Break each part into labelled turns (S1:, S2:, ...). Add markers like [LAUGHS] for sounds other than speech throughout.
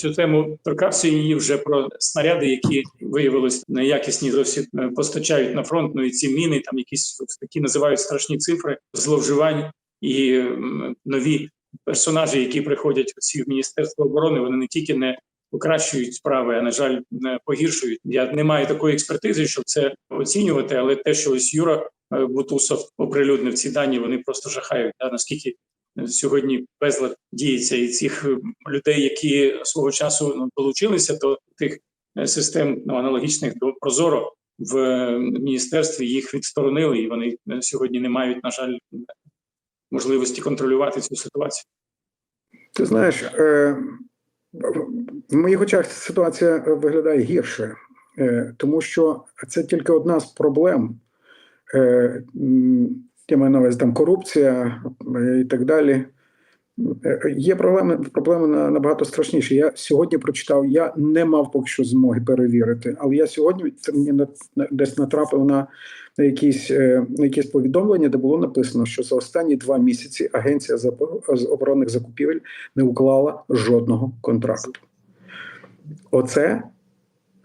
S1: цю тему торкався її вже про снаряди, які виявилось неякісні зовсім е, постачають на фронт. Ну і ці міни, там якісь такі називають страшні цифри зловживань і нові персонажі, які приходять всі в міністерство оборони. Вони не тільки не покращують справи, а на жаль, не погіршують. Я не маю такої експертизи, щоб це оцінювати, але те, що ось Юра е, Бутусов оприлюднив ці дані, вони просто жахають. Да, наскільки сьогодні безлад діється, і цих е, людей, які свого часу ну, долучилися до тих е, систем ну, аналогічних до Прозоро в е, міністерстві, їх відсторонили, і вони сьогодні не мають, на жаль, можливості контролювати цю ситуацію.
S2: Ти знаєш, в моїх очах ситуація виглядає гірше, тому що це тільки одна з проблем. Е, Я маю на увазі там корупція е, і так далі. Е, Є проблеми, проблеми набагато страшніші. Я сьогодні прочитав, я не мав поки що змоги перевірити, але я сьогодні це мені десь натрапив на, якісь, е, на якісь повідомлення, де було написано, що за останні два місяці Агенція з оборонних закупівель не уклала жодного контракту. Оце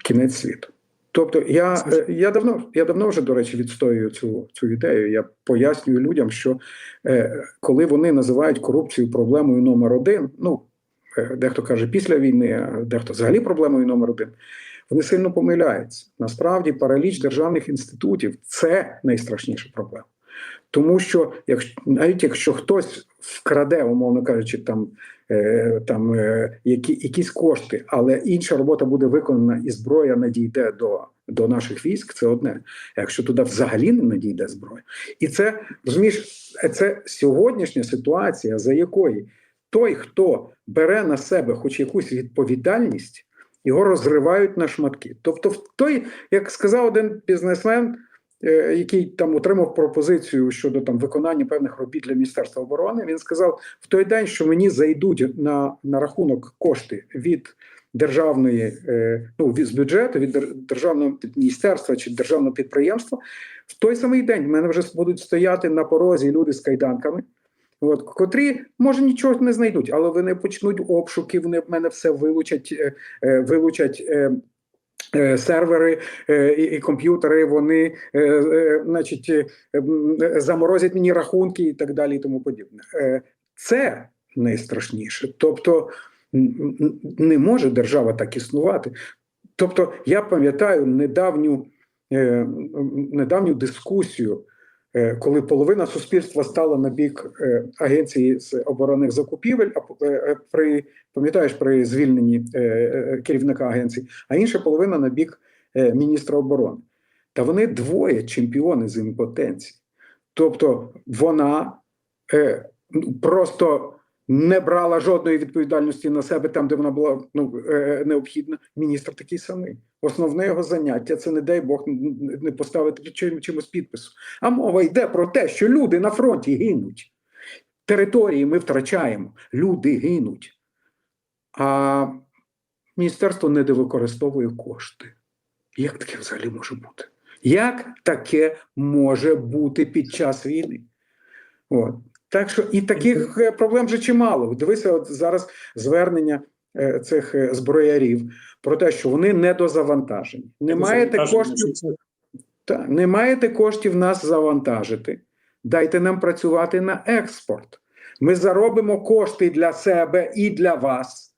S2: кінець світу. Тобто, я, е, я давно я давно вже, до речі, відстоюю цю, цю ідею. Я пояснюю людям, що е, коли вони називають корупцію проблемою номер один, ну е, дехто каже після війни, а дехто взагалі проблемою номер один, вони сильно помиляються. Насправді, параліч державних інститутів це найстрашніша проблема. Тому що якщо навіть якщо хтось вкраде, умовно кажучи, там, е, там е, які, якісь кошти, але інша робота буде виконана і зброя надійде до, до наших військ, це одне. А якщо туди взагалі не надійде зброя, і це розумієш, це сьогоднішня ситуація, за якої той, хто бере на себе хоч якусь відповідальність, його розривають на шматки. Тобто, в той, як сказав один бізнесмен, який там отримав пропозицію щодо там виконання певних робіт для міністерства оборони, він сказав: в той день, що мені зайдуть на, на рахунок кошти від державної, е, ну від бюджету, від державного міністерства чи державного підприємства, в той самий день в мене вже будуть стояти на порозі люди з кайданками. От, котрі може нічого не знайдуть, але вони почнуть обшуки, вони в мене все вилучать, е, е, вилучать е, е, сервери е, і, комп'ютери, вони е, е, значить, е, е, заморозять мені рахунки і так далі, і тому подібне. Е, це найстрашніше. Тобто не може держава так існувати. Тобто, я пам'ятаю недавню, е, недавню дискусію. Е, коли половина суспільства стала на бік е, агенції з оборонних закупівель, а е, при пам'ятаєш при звільненні керівника агенції, а інша половина на бік міністра оборони. Та вони двоє чемпіони з імпотенції. Тобто вона просто не брала жодної відповідальності на себе там, де вона була ну, е, необхідна. Міністр такий самий. Основне його заняття це не дай Бог не поставити чим- чимось підпису. А мова йде про те, що люди на фронті гинуть. Території ми втрачаємо, люди гинуть. А міністерство недовикористовує кошти. Як таке взагалі може бути? Як таке може бути під час війни? От. Так що і таких е, проблем вже чимало. Дивися, от зараз звернення е, цих е, зброярів про те, що вони недозавантажені. Не маєте коштів та не маєте коштів нас завантажити. Дайте нам працювати на експорт. Ми заробимо кошти для себе і для вас.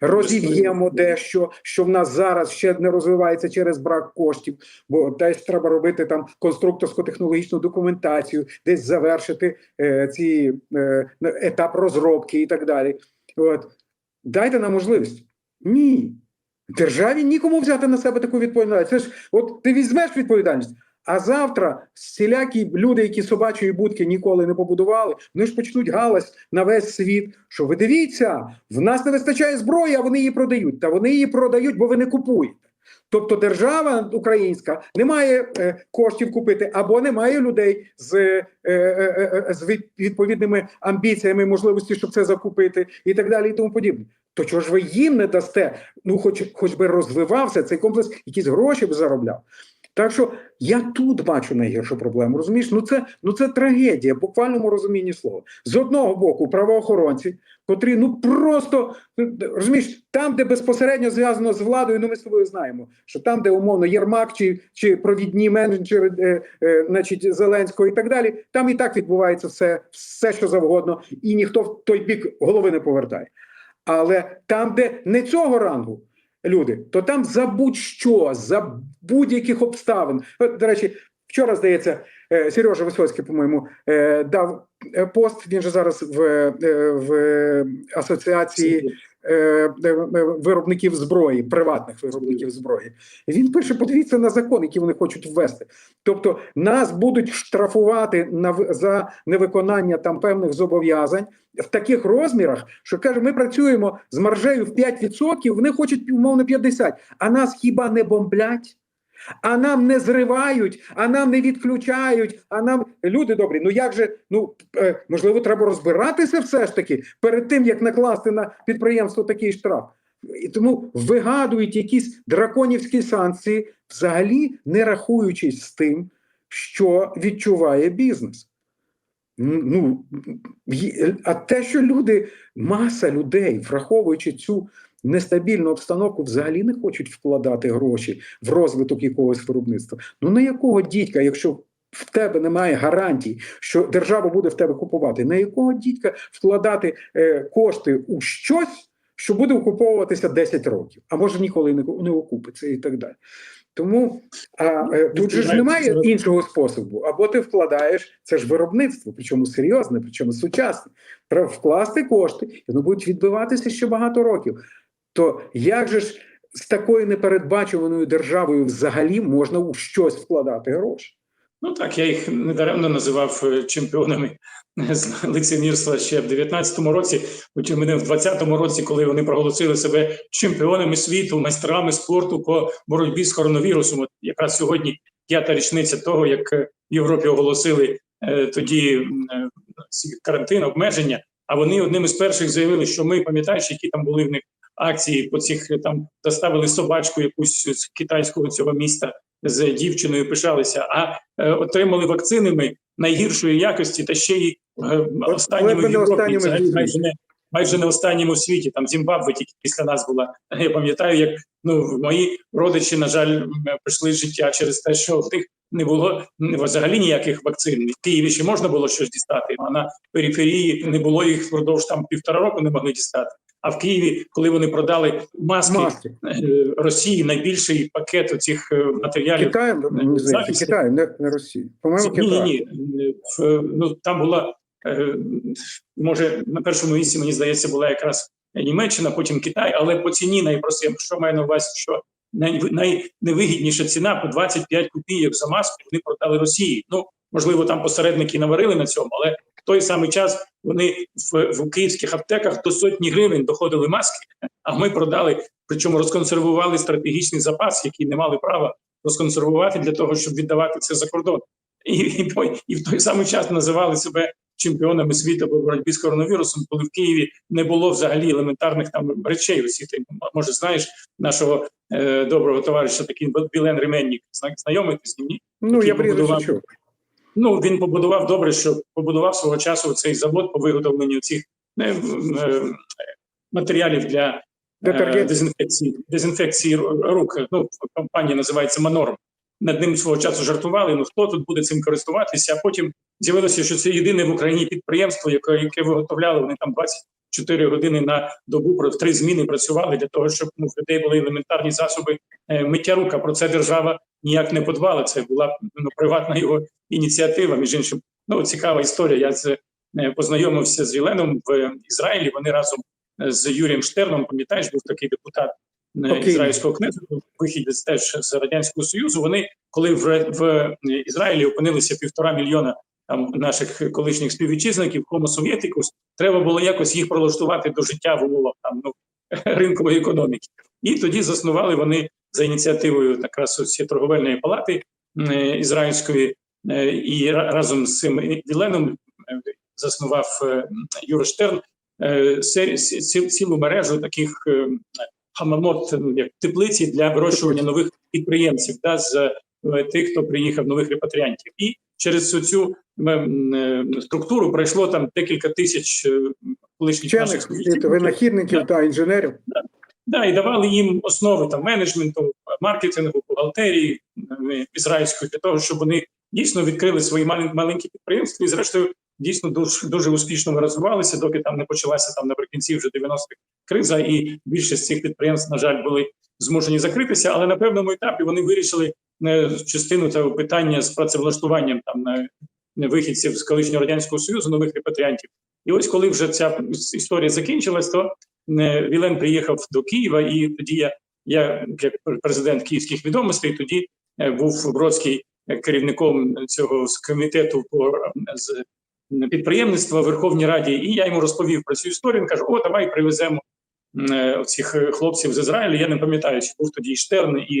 S2: Розів'ємо дещо, що в нас зараз ще не розвивається через брак коштів, бо десь треба робити там конструкторсько-технологічну документацію, десь завершити е, ці е, етап розробки і так далі. От. Дайте нам можливість. Ні. Державі нікому взяти на себе таку відповідальність. Це ж от ти візьмеш відповідальність, а завтра всілякі люди, які собачої будки ніколи не побудували, вони ж почнуть галас на весь світ. Що ви дивіться, в нас не вистачає зброї, а вони її продають. Та вони її продають, бо ви не купуєте. Тобто держава українська не має е, коштів купити, або не має людей з, е, е, е, е, з відповідними амбіціями, можливості, щоб це закупити, і так далі, і тому подібне. То чого ж ви їм не дасте? Ну, хоч хоч би розвивався цей комплекс, якісь гроші б заробляв. Так що я тут бачу найгіршу проблему. Розумієш, ну це ну це трагедія, буквальному розумінні слова. З одного боку, правоохоронці, котрі ну просто розумієш, там, де безпосередньо зв'язано з владою, ну ми з тобою знаємо, що там, де умовно Єрмак чи, чи провідні менеджери, е, е, значить, Зеленського і так далі, там і так відбувається все, все, що завгодно, і ніхто в той бік голови не повертає. Але там, де не цього рангу люди, то там за будь-що, за будь-яких обставин. От, До речі, вчора здається, е, Сережа Висоцький, по-моєму, е, дав е, пост. Він же зараз в, в асоціації виробників зброї, приватних виробників зброї. Він пише: подивіться на закон, який вони хочуть ввести. Тобто, нас будуть штрафувати на за невиконання там певних зобов'язань в таких розмірах, що каже, ми працюємо з маржею в 5%, вони хочуть умовно 50%. А нас хіба не бомблять? А нам не зривають, а нам не відключають. А нам люди добрі. Ну як же ну е, можливо, треба розбиратися все ж таки перед тим як накласти на підприємство такий штраф. І тому вигадують якісь драконівські санкції, взагалі не рахуючись з тим, що відчуває бізнес. Ну а те, що люди, маса людей, враховуючи цю нестабільну обстановку, взагалі не хочуть вкладати гроші в розвиток якогось виробництва. Ну на якого дідька, якщо в тебе немає гарантій, що держава буде в тебе купувати, на якого дідька вкладати е, кошти у щось, що буде окуповуватися 10 років, а може ніколи не, не окупиться і так далі. Тому а, е, тут же ж немає іншого способу. Або ти вкладаєш, це ж виробництво, причому серйозне, причому сучасне. Треба вкласти кошти, і воно будуть відбиватися ще багато років. То як же ж з такою непередбачуваною державою взагалі можна у щось вкладати гроші?
S1: Ну так, я їх недаремно називав е, чемпіонами з лицемірства ще в 19-му році. Хоча мене в 20-му році, коли вони проголосили себе чемпіонами світу, майстрами спорту по боротьбі з коронавірусом. От якраз сьогодні п'ята річниця того, як е, в Європі оголосили е, тоді е, карантин, обмеження. А вони одним із перших заявили, що ми пам'ятаєш, які там були в них акції по цих е, там доставили собачку якусь з китайського цього міста з дівчиною пишалися, а е, отримали вакцини ми найгіршої якості, та ще й е, останніми в Європі,
S2: світі.
S1: майже не майже не останніми у світі. Там Зімбабве тільки після нас була. [LAUGHS] Я пам'ятаю, як ну мої родичі, на жаль, м, прийшли з життя через те, що в них не було взагалі ніяких вакцин. В Києві ще можна було щось дістати, а на периферії не було їх впродовж там півтора року не могли дістати. А в Києві, коли вони продали маски,
S2: Маски.
S1: е, Росії найбільший пакет цих матеріалів.
S2: Китаєм, мені. Китай, не, не Росії. По-моєму,
S1: Ні, ні, ні. В- Ну там була е, може на першому місці, мені здається, була якраз Німеччина, потім Китай, але по ціні найпростіше, що маю на увазі, що най, найневигідніша ціна по 25 копійок за маску вони продали Росії. Ну можливо, там посередники наварили на цьому, але в той самий час вони в, в київських аптеках до сотні гривень доходили маски. А ми продали, причому розконсервували стратегічний запас, який не мали права розконсервувати для того, щоб віддавати це за кордон. І, і, і в той самий час називали себе чемпіонами світу по боротьбі з коронавірусом, коли в Києві не було взагалі елементарних там речей. Усі ти може знаєш нашого е, доброго товариша, такий Білен Ременнік, зна- знайомий ти з ним? ні?
S2: Ну, я чув.
S1: Ну він побудував добре, що побудував свого часу цей завод по виготовленню цих е, е, матеріалів для е, дезінфекції, дезінфекції рук. Ну, компанія називається Манорм. Над ним свого часу жартували. Ну хто тут буде цим користуватися? А потім з'явилося, що це єдине в Україні підприємство, яке, яке виготовляло. Вони там 24 години на добу про три зміни працювали для того, щоб ну, в людей були елементарні засоби е, миття рук. А про це держава ніяк не подбала. Це була ну, приватна його ініціатива. Між іншим, ну цікава історія. Я це е, познайомився з Єленом в Ізраїлі. Вони разом е, з Юрієм Штерном, пам'ятаєш, був такий депутат е,
S2: Окей.
S1: ізраїльського кнесету, вихідець теж з радянського союзу. Вони коли в, в Ізраїлі опинилися півтора мільйона там наших колишніх співвітчизників, Sovieticus, треба було якось їх прилаштувати до життя в умовах там ну [LAUGHS] ринкової економіки. І тоді заснували вони за ініціативою якраз цієї торговельної палати е, ізраїльської, е, і разом з цим Віленом е, заснував Юра Штерн цілу мережу таких хамамот, ну, як теплиці для вирощування нових підприємців да, з тих, хто приїхав нових репатріантів. І через цю, цю структуру пройшло там декілька тисяч колишніх
S2: вчених
S1: наших
S2: винахідників та інженерів.
S1: Да, і давали їм основи там менеджменту, маркетингу, бухгалтерії е, ізраїльської для того, щоб вони дійсно відкрили свої малень- маленькі підприємства і, зрештою, дійсно дуже, дуже успішно розвивалися, доки там не почалася там наприкінці вже 90-х криза, і більшість цих підприємств, на жаль, були змушені закритися. Але на певному етапі вони вирішили е, частину цього питання з працевлаштуванням там на вихідців з колишнього радянського союзу, нових репатріантів. І ось коли вже ця історія закінчилась, то е, Вілен приїхав до Києва, і тоді я, я як президент київських відомостей, тоді е, був Бродський е, керівником цього комітету по е, з підприємництва Верховній Раді, і я йому розповів про цю історію. Він каже: О, давай привеземо е, цих хлопців з Ізраїлю. Я не пам'ятаю, чи був тоді і Штерн, і,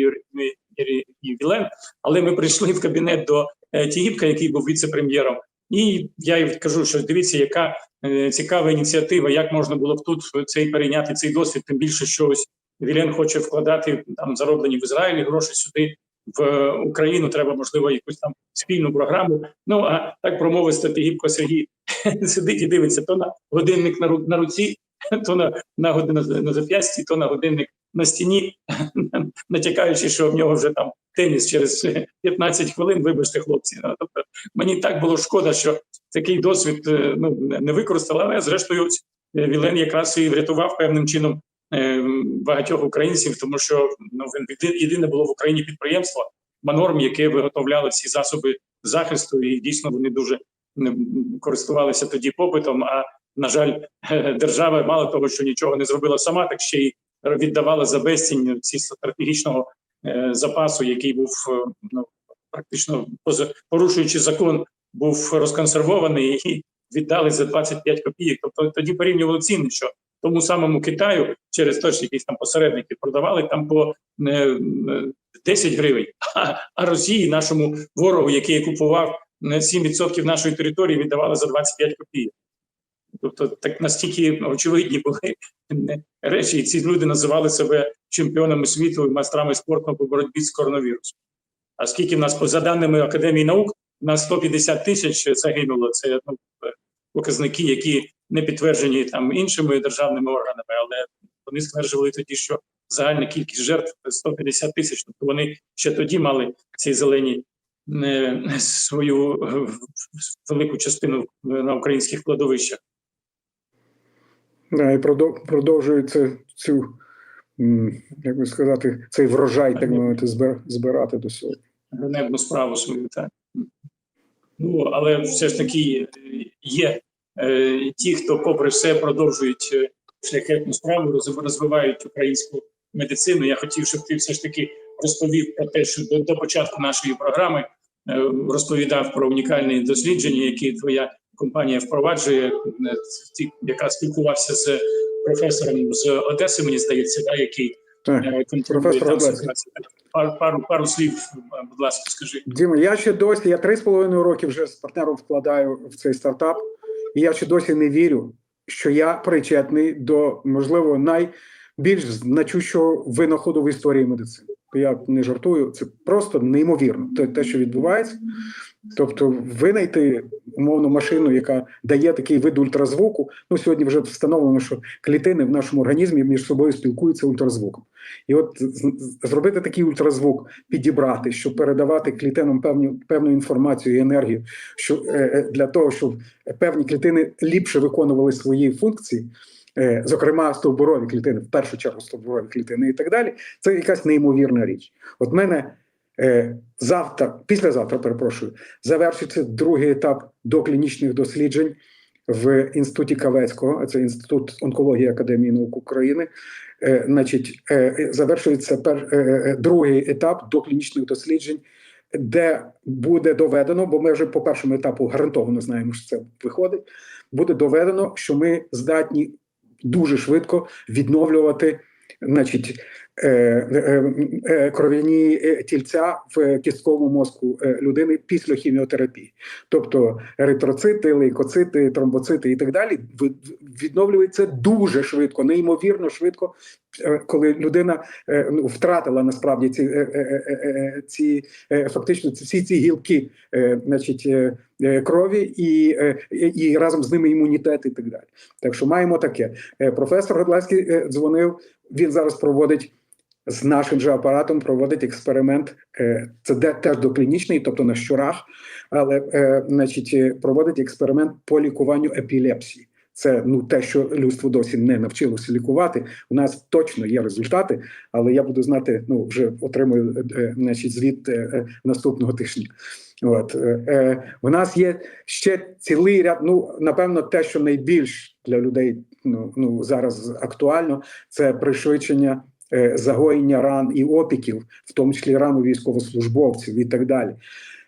S1: і, і Вілен, але ми прийшли в кабінет до е, Тігіпка, який був віце-прем'єром. І я їй кажу, що дивіться, яка е, цікава ініціатива, як можна було б тут цей перейняти цей досвід, тим більше що ось Вілен хоче вкладати там зароблені в Ізраїлі гроші сюди. В Україну треба можливо якусь там спільну програму. Ну а так промовисто Тігіпко Сергій [LAUGHS] сидить і дивиться то на годинник на руці, [LAUGHS] то на на годину на зап'ясті, то на годинник на стіні, [LAUGHS] натякаючи, що в нього вже там теніс через 15 хвилин. Вибачте, хлопці. Тобто мені так було шкода, що такий досвід е, ну не використали, але зрештою е, Вілен якраз і врятував певним чином е, багатьох українців, тому що ну єдине було в Україні підприємство Манорм, яке виготовляло ці засоби захисту, і дійсно вони дуже користувалися тоді попитом. А на жаль, [LAUGHS] держава мало того, що нічого не зробила сама, так ще й віддавала за безцінь ці стратегічного е, запасу, який був е, ну практично порушуючи закон, був розконсервований і віддали за 25 копійок. Тобто тоді порівнювали ціни, що тому самому Китаю через те, що якісь там посередники продавали там по е, е, 10 гривень, а, Росії, нашому ворогу, який купував е, 7% нашої території, віддавали за 25 копійок. Тобто так настільки очевидні були речі, і ці люди називали себе чемпіонами світу і майстрами спорту по боротьбі з коронавірусом. А скільки в нас, за даними Академії наук, у нас 150 тисяч загинуло. Це ну, показники, які не підтверджені там іншими державними органами, але вони стверджували тоді, що загальна кількість жертв 150 тисяч. Тобто вони ще тоді мали ці зелені е, свою е, велику частину на українських кладовищах.
S2: Да, і продов- продовжується цю, як би сказати, цей врожай, так мовити, збир- збирати до сьогодні.
S1: ганебну справу свою. Так. Ну, але все ж таки е, є е, ті, хто, попри все, продовжують е, шляхетну справу, роз- розвивають українську медицину. Я хотів, щоб ти все ж таки розповів про те, що до, до початку нашої програми е, розповідав про унікальні дослідження, які твоя компанія впроваджує. Е, Ти якраз спілкувався з професором з Одеси, мені здається, да, який
S2: Так.
S1: е, контролює
S2: професор
S1: там ситуацію. Пару, пару, пару слів, е, будь ласка, скажи.
S2: Діма, я ще досі, я три з половиною роки вже з партнером вкладаю в цей стартап, і я ще досі не вірю, що я причетний до, можливо, найбільш значущого винаходу в історії медицини. Я не жартую, це просто неймовірно. Те, що відбувається. Тобто, винайти умовну машину, яка дає такий вид ультразвуку. Ну сьогодні вже встановлено, що клітини в нашому організмі між собою спілкуються ультразвуком. І от зробити такий ультразвук, підібрати, щоб передавати клітинам певну певну інформацію і енергію, що е, е, для того, щоб певні клітини ліпше виконували свої функції. е, Зокрема, стовбурові клітини, в першу чергу стовбурові клітини і так далі, це якась неймовірна річ. От мене завтра, післязавтра, перепрошую, завершиться другий етап доклінічних досліджень в інституті Кавецького, це інститут онкології Академії наук України. Е, значить, е, завершується пер, е, е, другий етап доклінічних досліджень, де буде доведено, бо ми вже по першому етапу гарантовано знаємо, що це виходить. Буде доведено, що ми здатні дуже швидко відновлювати значить, е, е, е, кров'яні тільця в кістковому мозку людини після хіміотерапії. Тобто еритроцити, лейкоцити, тромбоцити і так далі відновлюються дуже швидко, неймовірно швидко, коли людина ну, втратила насправді ці, ці фактично всі ці гілки значить, крові і, е, і і разом з ними імунітет і так далі. Так що маємо таке. Е, Професор Годлевський е, дзвонив. Він зараз проводить з нашим же апаратом проводить експеримент. е, Це де теж доклінічний, тобто на щурах, але е, значить, е, проводить експеримент по лікуванню епілепсії. Це ну те, що людство досі не навчилося лікувати. У нас точно є результати, але я буду знати. Ну вже отримую е, е, значить, звіт е, е, наступного тижня. От е, е, у нас є ще цілий ряд. Ну напевно, те, що найбільш для людей ну, ну зараз актуально, це пришвидшення е, загоєння ран і опіків, в тому числі ран у військовослужбовців і так далі.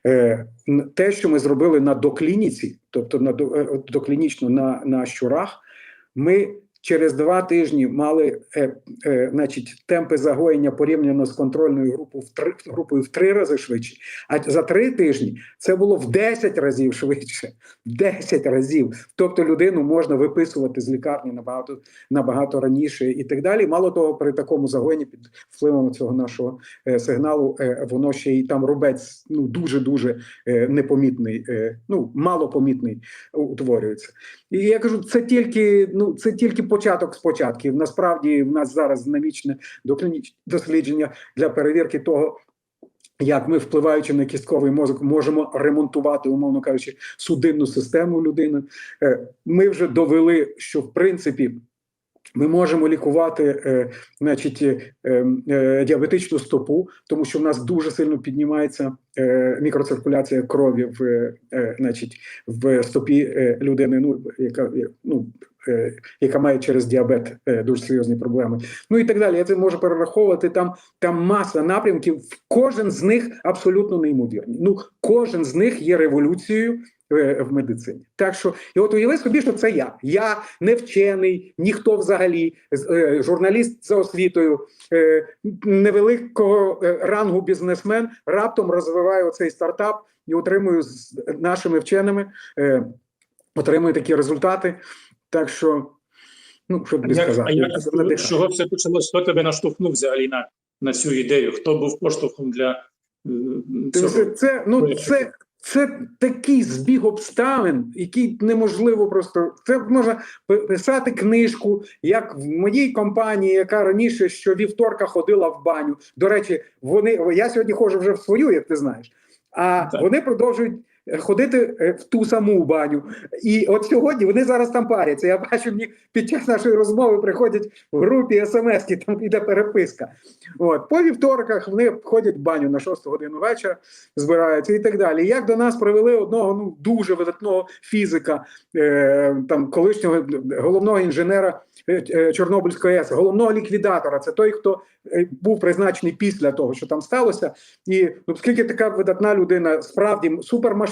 S2: Е, те, що ми зробили на доклініці, тобто на е, доклінічно на, на щурах, ми через два тижні мали е, е, значить, темпи загоєння порівняно з контрольною групою в три, групою в три рази швидше. А за три тижні це було в 10 разів швидше. 10 разів. Тобто людину можна виписувати з лікарні набагато набагато раніше і так далі. Мало того, при такому загоєнні під впливом цього нашого е, сигналу, е, воно ще й там рубець ну дуже дуже е, непомітний, е, ну малопомітний утворюється. І я кажу, це тільки ну це тільки початок з початків. Насправді в нас зараз динамічне дослідження для перевірки того. Як ми, впливаючи на кістковий мозок, можемо ремонтувати, умовно кажучи, судинну систему людини. Е, Ми вже довели, що в принципі ми можемо лікувати, е, значить, е, е, діабетичну стопу, тому що в нас дуже сильно піднімається е, мікроциркуляція крові в, е, значить, в стопі е, людини, ну яка е, ну. е, Яка має через діабет е, дуже серйозні проблеми, ну і так далі. Я це можу перераховувати. Там там маса напрямків. Кожен з них абсолютно неймовірний. Ну кожен з них є революцією е, в медицині. Так що, і от уяви собі, що це я. Я не вчений, ніхто взагалі, е, журналіст за освітою, е, невеликого е, рангу бізнесмен, раптом розвиваю цей стартап і отримую з нашими вченими, е, отримую такі результати. Так що, ну що тобі
S1: А як,
S2: сказати,
S1: як з чого все почалось? Хто тебе наштовхнув взагалі на, на цю ідею? Хто був поштовхом для е, цього?
S2: це, це, ну, це, це такий збіг обставин, який неможливо просто. Це можна писати книжку, як в моїй компанії, яка раніше що вівторка ходила в баню. До речі, вони я сьогодні ходжу вже в свою, як ти знаєш. А
S1: Так.
S2: вони продовжують ходити е, в ту саму баню. І от сьогодні вони зараз там паряться. Я бачу, мені під час нашої розмови приходять в групі смс-ки, там іде переписка. От по вівторках вони ходять в баню на 6 годину вечора, збираються і так далі. Як до нас привели одного ну дуже видатного фізика, е, там колишнього головного інженера е, е, Чорнобильської АЕС, головного ліквідатора. Це той, хто е, був призначений після того, що там сталося. І ну, оскільки така видатна людина, справді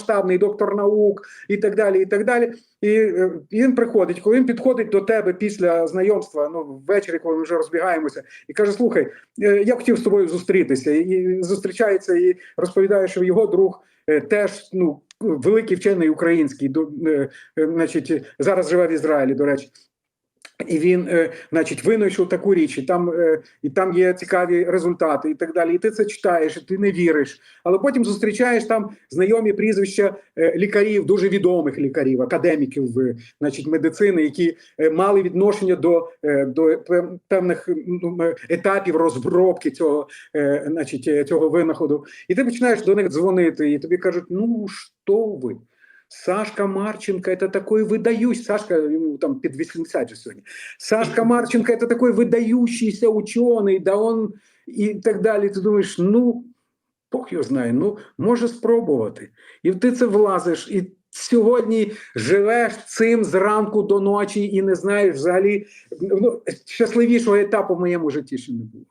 S2: супермасштабний доктор наук і так далі, і так далі. І е, він приходить, коли він підходить до тебе після знайомства, ну ввечері, коли ми вже розбігаємося, і каже: Слухай, е, я хотів з тобою зустрітися. І зустрічається і розповідає, що його друг е, теж ну великий вчений український, значить, зараз живе в Ізраїлі, до речі. І він, е, значить, винайшов таку річ, і там, е, і там є цікаві результати, і так далі. І ти це читаєш, і ти не віриш. Але потім зустрічаєш там знайомі прізвища е, лікарів, дуже відомих лікарів, академіків, значить, медицини, які мали відношення до, до певних ну, етапів розробки цього, значить, цього винаходу. І ти починаєш до них дзвонити, і тобі кажуть: ну що ви? Сашка Марченко, это такой выдающий, Сашка, ему там під 80 же сьогодні. Сашка Марченко, это такой выдающийся ученый, да он і так далі. Ти думаєш, ну, Бог його знає, ну, може спробувати. І ти це влазиш, і сьогодні живеш цим зранку до ночі і не знаєш взагалі, ну, щасливішого етапу в моєму житті ще не було.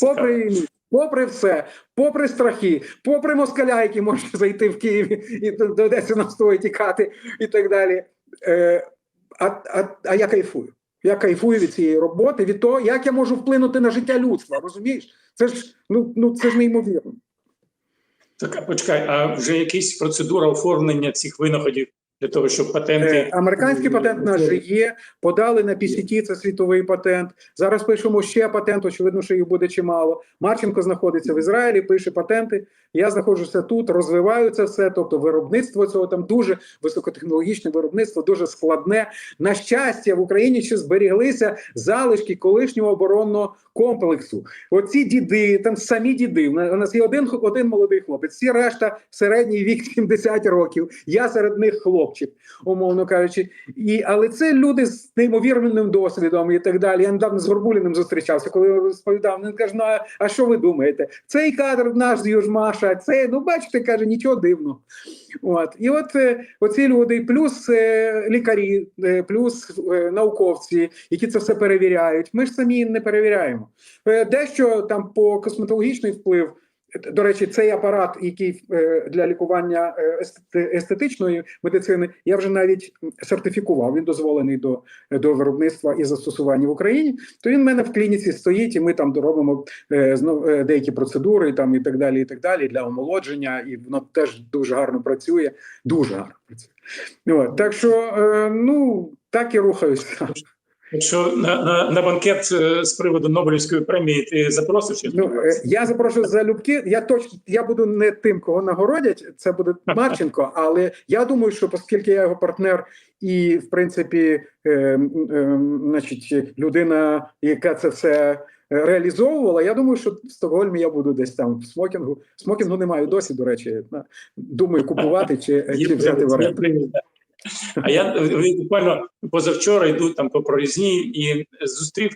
S2: Попри війну, попри все, попри страхи, попри москаля, які можуть [LAUGHS] зайти в Києві і доведеться нам з тобою тікати, і так далі. Е, а, а, а я кайфую. Я кайфую від цієї роботи, від того, як я можу вплинути на життя людства. Розумієш? Це ж ну, ну це ж неймовірно.
S1: Так, а почекай, а вже якась процедура оформлення цих винаходів для того, щоб патенти
S2: Е, Американський патент наш є. Подали на PCT, це світовий патент. Зараз пишемо ще патент. Очевидно, що їх буде чимало. Марченко знаходиться в Ізраїлі, пише патенти. Я знаходжуся тут, розвиваю це все. Тобто, виробництво цього там дуже високотехнологічне виробництво, дуже складне. На щастя, в Україні ще зберіглися залишки колишнього оборонного комплексу. Оці діди, там самі діди. У на- нас є один один молодий хлопець. Всі решта середній вік [LAUGHS] 70 років. Я серед них хлопчик, умовно кажучи. І але це люди з неймовірним досвідом і так далі. Я недавно з Горбуліним зустрічався, коли розповідав. Він каже: ну а, а що ви думаєте? Цей кадр наш з Южмаша, це ну бачите, каже, нічого дивного. От і от е, оці люди, плюс е, лікарі, е, плюс науковці, які це все перевіряють. Ми ж самі не перевіряємо. Дещо там по косметологічний вплив. До речі, цей апарат, який е, для лікування е, естетичної медицини, я вже навіть сертифікував. Він дозволений до, до виробництва і застосування в Україні. То він в мене в клініці стоїть, і ми там доробимо е, знов деякі процедури, там і так далі, і так далі для омолодження, і воно теж дуже гарно працює. Дуже гарно працює. Так що, ну так і рухаюся.
S1: Якщо на, на, на банкет е, з приводу Нобелівської премії ти запросиш, я
S2: Ну, е, я запрошую залюбки. Я точно я буду не тим, кого нагородять. Це буде Марченко. Але я думаю, що оскільки я його партнер, і в принципі, е, е, значить, людина, яка це все. е, Реалізовувала, я думаю, що в Стокгольмі я буду десь там в смокінгу. Смокінгу не маю досі, до речі. Думаю, купувати чи, чи взяти в оренду.
S1: А я буквально позавчора йду там по прорізні і зустрів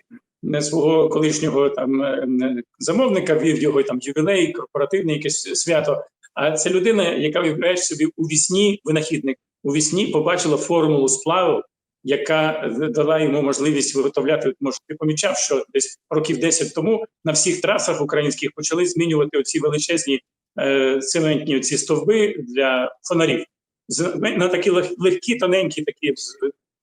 S1: е, свого колишнього там е, е, замовника, вів його там ювілей, корпоративне якесь свято. А це людина, яка уявляєш собі у вісні винахідник, у вісні побачила формулу сплаву, яка дала йому можливість виготовляти. Може, ти помічав, що десь років 10 тому на всіх трасах українських почали змінювати оці величезні е, цементні оці стовби для фонарів на такі лег- легкі, тоненькі, такі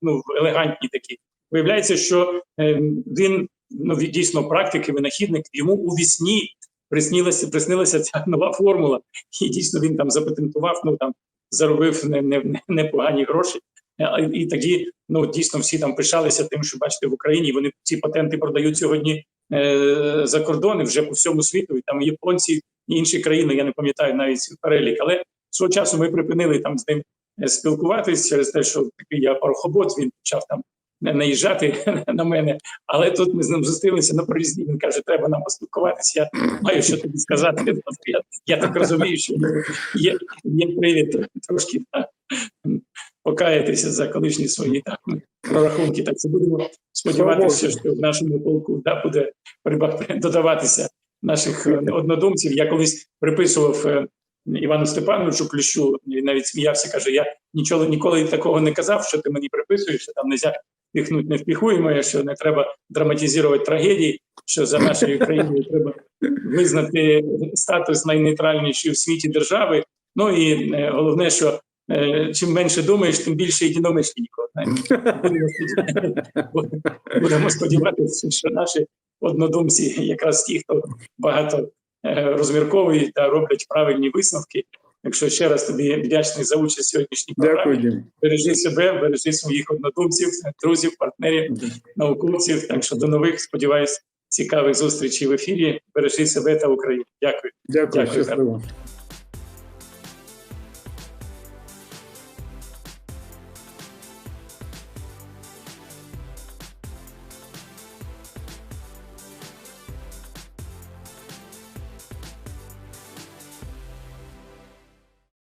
S1: ну елегантні такі. Виявляється, що е, він ну дійсно практик і винахідник. Йому у вісні приснилася, приснилася ця нова формула, і дійсно він там запатентував. Ну там заробив не, не, не- непогані гроші. І тоді ну дійсно всі там пишалися тим, що бачите в Україні. Вони ці патенти продають сьогодні е, за кордони вже по всьому світу. І там японці і інші країни. Я не пам'ятаю навіть перелік, але свого часу ми припинили там з ним е, спілкуватись через те, що такий я парохобот, він почав там наїжджати [LAUGHS] на мене. Але тут ми з ним зустрілися на проїзді. Він каже, треба нам поспілкуватися. Я маю що тобі сказати. Я, я так розумію, що є, є привід трошки та, покаятися за колишні свої там прорахунки. Так це будемо сподіватися, що в нашому полку да, буде додаватися наших е, однодумців. Я колись приписував е, Івану Степановичу Клющу, він навіть сміявся, каже: я нічого ніколи такого не казав, що ти мені приписуєш, що там нельзя піхнуть не впіхуємо, що не треба драматизувати трагедії, що за нашою країною треба визнати статус найнейтральнішої в світі держави. Ну і е, головне, що е, чим менше думаєш, тим більше знаєте. Будемо сподіватися- що наші однодумці, якраз ті, хто багато розмірковують та роблять правильні висновки. Якщо ще раз тобі вдячний за участь в сьогоднішній програмі,
S2: Дякую,
S1: бережи себе, бережи своїх однодумців, друзів, партнерів, науковців. Так що до нових, сподіваюсь, цікавих зустрічей в ефірі. Бережи себе та Україну. Дякую.
S2: Дякую,
S1: Дякую.